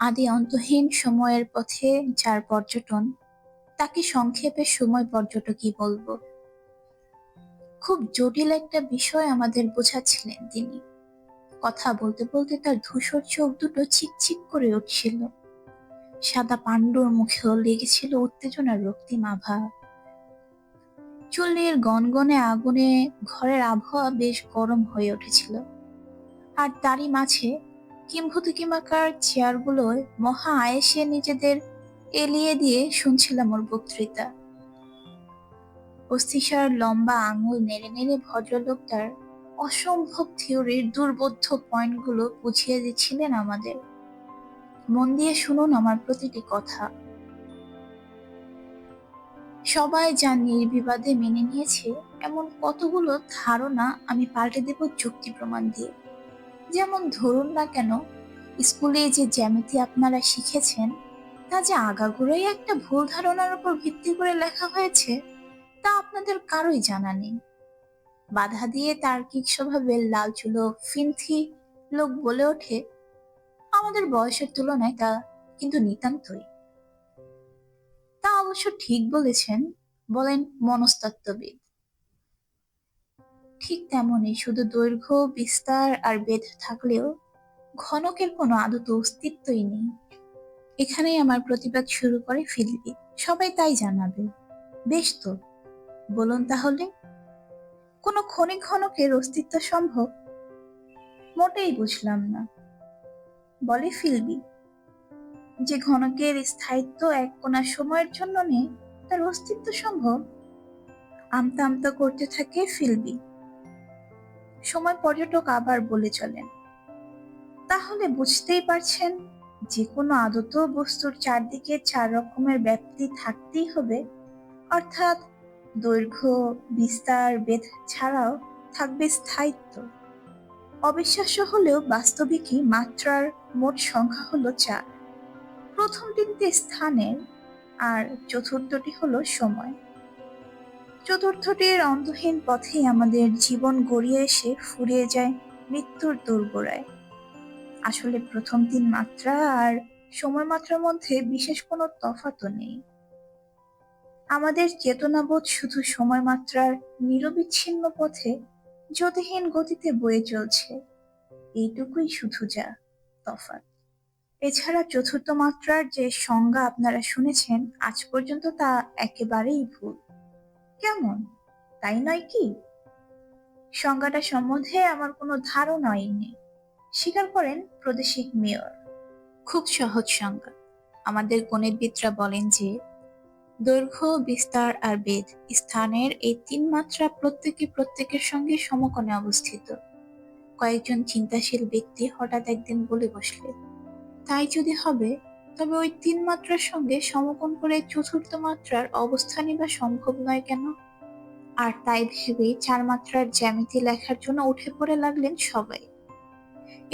আদি অন্তহীন সময়ের পথে যার পর্যটন, তাকে সংক্ষেপে সময় পর্যটকই বলব? খুব জটিল একটা বিষয় আমাদের বোঝাচ্ছিলেন তিনি। কথা বলতে বলতে তার ধূসর চোখ দুটো চিকচিক করে উঠছিল। সাদা পাণ্ডুর মুখেও লেগেছিল উত্তেজনার রক্তিম আভা। চুল্লির গনগনে আগুনে ঘরের আবহাওয়া বেশ গরম হয়ে উঠেছিল। আর তারই মাঝে কিম্ভূতিকিমাকার চেয়ারগুলোয় মহা আয়েসে নিজেদের এলিয়ে দিয়ে শুনছিলাম ওর বক্তৃতা। অস্থিসার লম্বা আঙুল নেড়ে নেড়ে ভদ্রলোকটার অসম্ভব থিওরির দুর্বোধ্য পয়েন্টগুলো বুঝিয়ে দিচ্ছিলেন আমাদের। মন দিয়ে শুনুন আমার প্রতিটি কথা। সবাই যা নির্বিবাদে মেনে নিয়েছে, এমন কতগুলো ধারণা আমি পাল্টে দেব যুক্তি প্রমাণ দিয়ে। যেমন ধরুন না কেন, স্কুলে যে জ্যামিতি আপনারা শিখেছেন, তা যে আগাগোড়াই একটা ভুল ধারণার উপর ভিত্তি করে লেখা হয়েছে, তা আপনাদের কারোই জানা নেই। বাধা দিয়ে তার্কিক স্বভাবের লাল চুলো ফিনথি লোক বলে ওঠে, আমাদের বয়সের তুলনায় তা কিন্তু নিতান্তই। তা অবশ্য ঠিক বলেছেন, বলেন মনস্তত্ত্ববিদ। ঠিক তেমনই, শুধু দৈর্ঘ্য, বিস্তার আর বেদ থাকলেও ঘনকের কোনো আদত অস্তিত্বই নেই। এখানেই আমার প্রতিবাদ শুরু করে ফিলবি সবাই তাই জানাবে। বেশ তো, বলুন তাহলে। কোনো ক্ষণিক ঘনকের অস্তিত্ব সম্ভব? মোটেই বুঝলাম না। বলে ফিলবি যে ঘনকের স্থায়িত্ব এক কোনা সময়ের জন্য নেই, তার অস্তিত্ব সম্ভব? আমতা আমতা করতে থাকে ফিলবি সময় পর্যটক আবার বলে চলেন। তাহলে বুঝতেই পারছেন যে কোনো আদত বস্তুর চারদিকে চার রকমের ব্যাপ্তি থাকতেই হবে। অর্থাৎ দৈর্ঘ্য, বিস্তার বেদ ছাড়াও থাকবে স্থায়িত্ব। অবিশ্বাস্য হলেও বাস্তবিকই মাত্রার মোট সংখ্যা হলো চার। প্রথম তিনটি স্থানের আর চতুর্থটি হলো সময়। চতুর্থটির অন্তহীন পথেই আমাদের জীবন গড়িয়ে এসে ফুরিয়ে যায় মৃত্যুর দোরগোড়ায়। আসলে প্রথম তিন মাত্রা আর সময় মাত্রার মধ্যে বিশেষ কোনো তফাতও নেই। আমাদের চেতনাবোধ শুধু সময় মাত্রার নিরবিচ্ছিন্ন পথে জ্যোতিহীন গতিতে বয়ে চলছে। এইটুকুই শুধু যা তফাৎ। এছাড়া চতুর্থ মাত্রার যে সংজ্ঞা আপনারা শুনেছেন, আজ পর্যন্ত তা একেবারেই ভুল। কেমন? তাই নয় কি? সংজ্ঞাটা সম্বন্ধে আমার কোনো ধারণাই নেই। স্বীকার করেন প্রাদেশিক মেয়র। খুব সহজ সংজ্ঞা। আমাদের গণিতবিদরা বলেন যে, দৈর্ঘ্য, বিস্তার আর বেদ স্থানের এই তিন মাত্রা প্রত্যেকে প্রত্যেকের সঙ্গে সমকোণে অবস্থিত। কয়েকজন চিন্তাশীল ব্যক্তি হঠাৎ একদিন বলে বসলেন, তাই যদি হবে তবে ওই তিন মাত্রার সঙ্গে সমকোণ করে চতুর্থ মাত্রার অবস্থানই বা সম্ভব নয় কেন? আর তাই ভেবে চার মাত্রার জ্যামিতি লেখার জন্য উঠে পড়ে লাগলেন সবাই।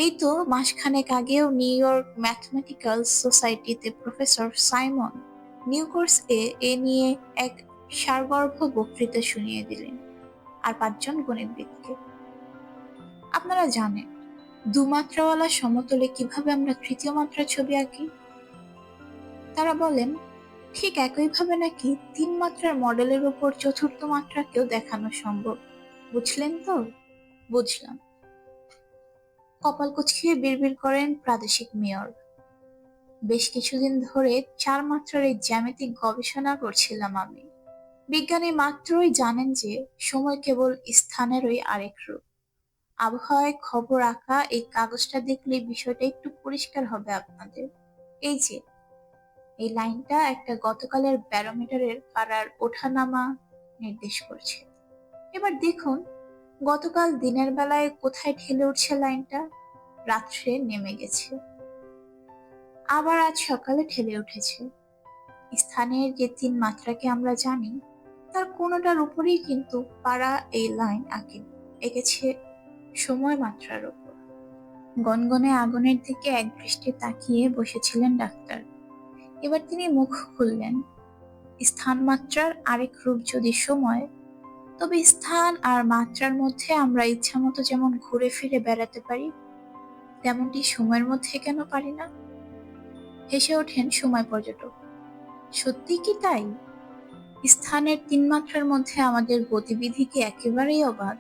এই তো মাসখানেক আগেও নিউ ইয়র্ক ম্যাথমেটিক্যাল সোসাইটিতে প্রফেসর সাইমন নিউকোর্স এ এ নিয়ে এক সারগর্ভ বক্তৃতা শুনিয়ে দিলেন, আর পাঁচজন গণিতবিদকে আপনারা জানেন, দুমাত্রাওয়ালা সমতলে কীভাবে আমরা তৃতীয় মাত্রার ছবি আঁকি? তারা বলেন, ঠিক একইভাবে নাকি তিন মাত্রার মডেলের উপর চতুর্থ মাত্রাকেও দেখানো সম্ভব। বুঝলেন তো? বুঝলাম। কপাল কুচকিয়ে বিড়বিড় করেন প্রাদেশিক মেয়র। বেশ কিছুদিন ধরে চার মাত্রার এই জ্যামিতিক গবেষণা করছিলাম আমি। বিজ্ঞানী মাত্রই জানেন যে সময় কেবল স্থানেরই আরেক রূপ। আবহাওয়ায় খবর আঁকা এই কাগজটা দেখলে বিষয়টা একটু পরিষ্কার হবে আপনাদের। এই যে এই লাইনটা একটা গতকালের ব্যারোমিটারের পাড়ার ওঠানামা নির্দেশ করছে। এবার দেখুন, গতকাল দিনের বেলায় কোথায় ঠেলে উঠছে লাইনটা? রাত্রে নেমে গেছে। আবার আজ সকালে ঠেলে উঠেছে। স্থানের যে তিন মাত্রাকে আমরা জানি, তার কোনোটার উপরেই কিন্তু পাড়া এই লাইন আঁকে, এঁকেছে সময় মাত্রার উপর। গনগনে আগুনের দিকে এক দৃষ্টি তাকিয়ে বসেছিলেন ডাক্তার। এবার তিনি মুখ খুললেন। স্থান মাত্রার আরেক রূপ যদি সময়, তবে স্থান আর মাত্রার মধ্যে আমরা ইচ্ছা মতো যেমন ঘুরে ফিরে বেড়াতে পারি, তেমনটি সময়ের মধ্যে কেন পারি না? হেসে ওঠেন সময় পর্যটক। সত্যি কি তাই? স্থানের তিন মাত্রার মধ্যে আমাদের গতিবিধি কি একেবারেই অবাধ?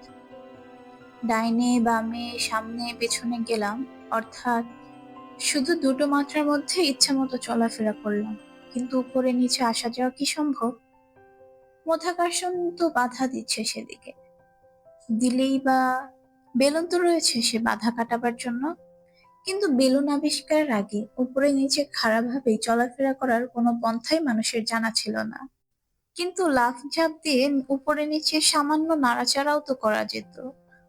ডাইনে বামে, সামনে, পেছনে গেলাম, অর্থাৎ শুধু দুটো মাত্রার মধ্যে ইচ্ছা মতো চলাফেরা করলাম, কিন্তু উপরে নিচে আসা যাওয়া কি সম্ভব? মধ্যাকর্ষণ তো বাধা দিচ্ছে সেদিকে। দিলেই বা বেলুন তো রয়েছে সে বাধা কাটাবার জন্য। কিন্তু বেলুন আবিষ্কারের আগে উপরে নিচে খারাপভাবেই চলাফেরা করার কোনো পন্থাই মানুষের জানা ছিল না। কিন্তু লাফ ঝাঁপ দিয়ে উপরে নিচে সামান্য নাড়াচাড়াও তো করা যেত।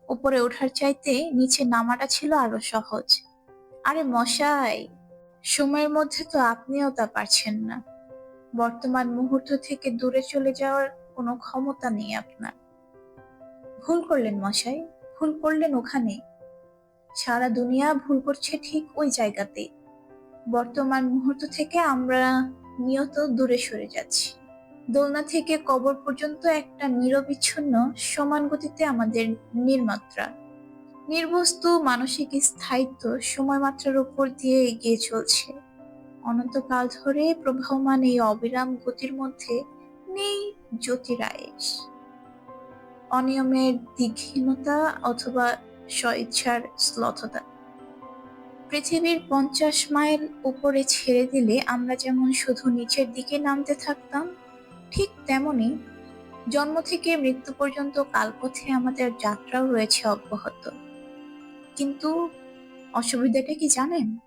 উপরে ওঠার চাইতে নিচে নামাটা ছিল আরও সহজ। আরে মশাই, সময়ের মধ্যে তো আপনিও তা পারছেন না। বর্তমান মুহূর্ত থেকে দূরে চলে যাওয়ার কোনো ক্ষমতা নেই আপনার। ভুল করলেন মশাই, ভুল করলেন ওখানে। সারা দুনিয়া ভুল করছে ঠিক ওই জায়গাতে। বর্তমান মুহূর্ত থেকে আমরা নিয়ত দূরে সরে যাচ্ছি। দোলনা থেকে কবর পর্যন্ত একটা নিরবিচ্ছিন্ন, সমান গতিতে আমাদের নির্মাত্রা। নির্বস্তু মানসিক স্থায়িত্ব সময় মাত্রার উপর দিয়ে এগিয়ে চলছে। অনন্তকাল ধরে প্রবাহমান এই অবিরাম গতির মধ্যে নেই জ্যোতিরায়েশ। অনিয়মের দিঘহীনতা অথবা স্বইচ্ছার শ্লথতা পৃথিবীর পঞ্চাশ মাইল উপরে ছেড়ে দিলে আমরা যেমন শুধু নিচের দিকে নামতে থাকতাম, ঠিক তেমনি জন্ম থেকে মৃত্যু পর্যন্ত কালপথে আমাদের যাত্রাও রয়েছে অব্যাহত। কিন্তু অসুবিধাটা কি জানেন?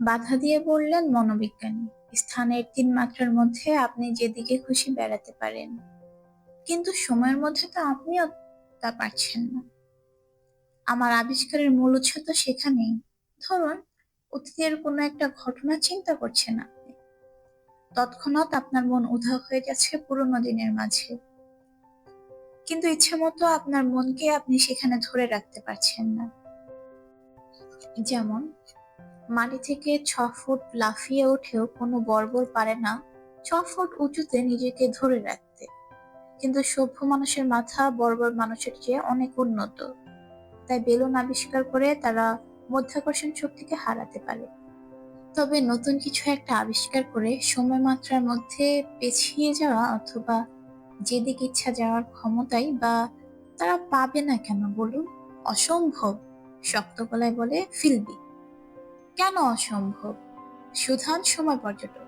বাধা দিয়ে বললেন মনোবিজ্ঞানী, স্থানের তিন মাত্রার মধ্যে আপনি যেদিকে খুশি বেড়াতে পারেন। কিন্তু সময়ের মধ্যে তো আপনিও তা পারছেন না। আমার আবিষ্কারের মূল উৎস তো সেখানেই। ধরুন, অতীতের কোনো একটা ঘটনা চিন্তা করছেন আপনি। তৎক্ষণাৎ আপনার মন উধাও হয়ে গেছে পুরোনো দিনের মাঝে। কিন্তু ইচ্ছে মতো আপনার মনকে আপনি সেখানে ধরে রাখতে পারছেন না। যেমন, মাটি থেকে ছ ফুট লাফিয়ে উঠেও কোনো বর্বর পারে না ছ ফুট উঁচুতে নিজেকে ধরে রাখতে। কিন্তু সভ্য মানুষের মাথা বর্বর মানুষের চেয়ে অনেক উন্নত। তাই বেলুন আবিষ্কার করে তারা মধ্যাকর্ষণ শক্তিকে হারাতে পারে। তবে নতুন কিছু একটা আবিষ্কার করে সময় মাত্রার মধ্যে পেছিয়ে যাওয়া অথবা যেদিকে ইচ্ছা যাওয়ার ক্ষমতাই বা তারা পাবে না কেন বলুন? অসম্ভব। শক্ত গলায় বলে ফিলবি কেন অসম্ভব? সুধান সময় পর্যটক।